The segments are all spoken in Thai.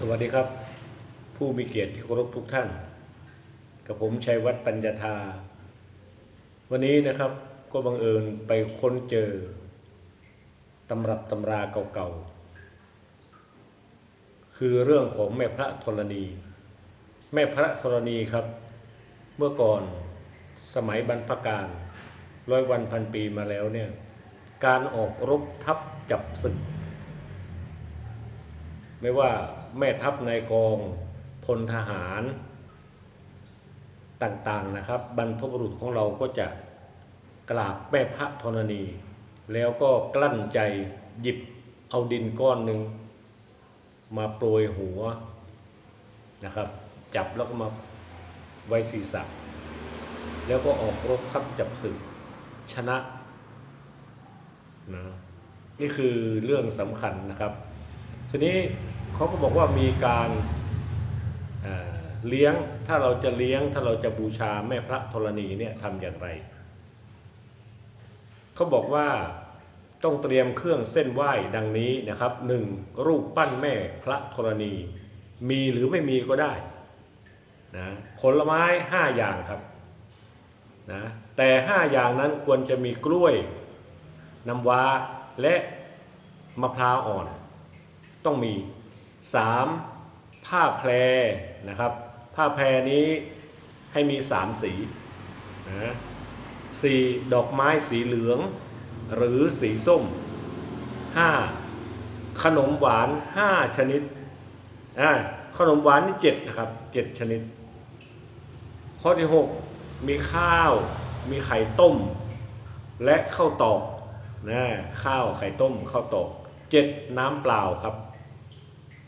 สวัสดีครับ ผู้มีเกียรติที่เคารพทุกท่าน กับผมชัยวัฒน์ปัญญาธา วันนี้นะครับก็บังเอิญไปค้นเจอตำรับตำราเก่าๆ คือเรื่องของแม่พระธรณี แม่พระธรณีครับ เมื่อก่อนสมัยบรรพกาลร้อยวันพันปีมาแล้วเนี่ยการออกรบทัพจับศึก ไม่ว่า แม่ทัพนายกองพลทหารต่างๆนะครับ บรรพบุรุษของเราก็จะกราบแม่พระธรณี แล้วก็กลั้นใจหยิบเอาดินก้อนหนึ่งมาโปรยหัวนะครับ จับแล้วก็มาไว้ศีรษะ แล้วก็ออกรบทัพจับศึกชนะนะนี่คือเรื่องสำคัญนะครับ ทีนี้ เขาก็บอกว่ามีการเเลี้ยงถ้าเราจะเลี้ยงถ้าเราจะบูชาแม่พระธรณีเนี่ยทำอย่างไร เขาบอกว่าต้องเตรียมเครื่องเส้นไหว้ดังนี้นะครับหนึ่งรูปปั้นแม่พระธรณี มีหรือไม่มีก็ได้นะผลไม้ห้าอย่างครับนะแต่ห้าอย่างนั้นควรจะมีกล้วยน้ำว้าและมะพร้าวอ่อน ต้องมี 3. ผ้าแพรนะครับ ผ้าแพรนี้ให้มี 3 สีนะสี่ดอกไม้สีเหลือง หรือสีส้ม 5. ขนมหวาน 5 ชนิดอ่าขนมหวานนี่7นะครับ 7 ชนิด ข้อที่ 6 มีข้าว มีไข่ต้ม และข้าวตอกนะข้าวไข่ต้มข้าวตอก 7 น้ำเปล่าครับ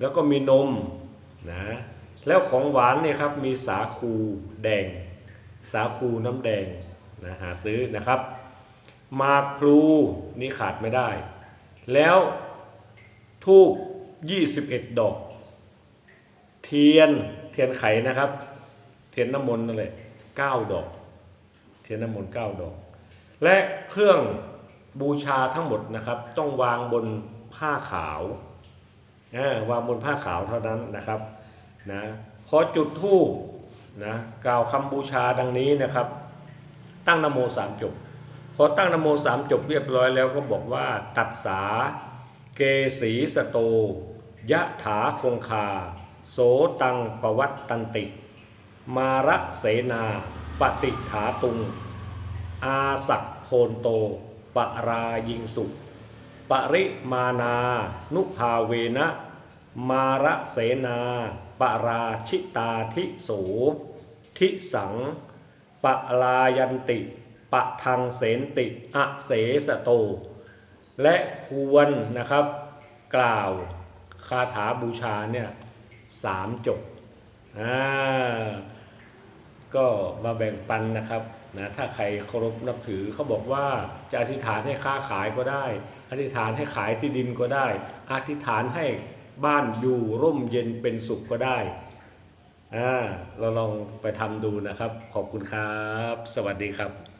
แล้วก็มีนมนะแล้วของหวานเนี่ยครับมีสาคูแดง สาคูน้ำแดงนะหาซื้อนะครับหมากพลูนี่ขาดไม่ได้ แล้วทูบ21 ดอก เทียนเทียนไขนะครับ เทียนน้ำมนต์นั่นแหละ9ดอก เทียนน้ำมนต์9ดอก และเครื่องบูชาทั้งหมดนะครับ ต้องวางบนผ้าขาว วางบนผ้าขาวเท่านั้นนะครับนะพอจุดธูปนะกล่าวคำบูชาดังนี้นะครับ ตั้งนโมสามจบพอตั้งนโมสามจบเรียบร้อยแล้วก็บอกว่าตัดสาเกสีสโต ยะถาคงคา โสตังปวัตตันติ มาระเสนาปฏิถาตุง อาสักโพนโต ปรายิงสุ ปริมานา นุภาเวนะมาระเสนาปราชิตาทิโสทิสังปลายันติปะทังเสนติอเสสโต และควรนะครับกล่าวคาถาบูชาเนี่ยสามจบอ่า ก็มาแบ่งปันนะครับนะถ้าใครเคารพนับถือเขาบอกว่าจะอธิษฐานให้ค้าขายก็ได้ อธิษฐานให้ขายที่ดินก็ได้ อธิษฐานให้บ้านอยู่ร่มเย็นเป็นสุขก็ได้อ่าเราลองไปทำดูนะครับ ขอบคุณครับ สวัสดีครับ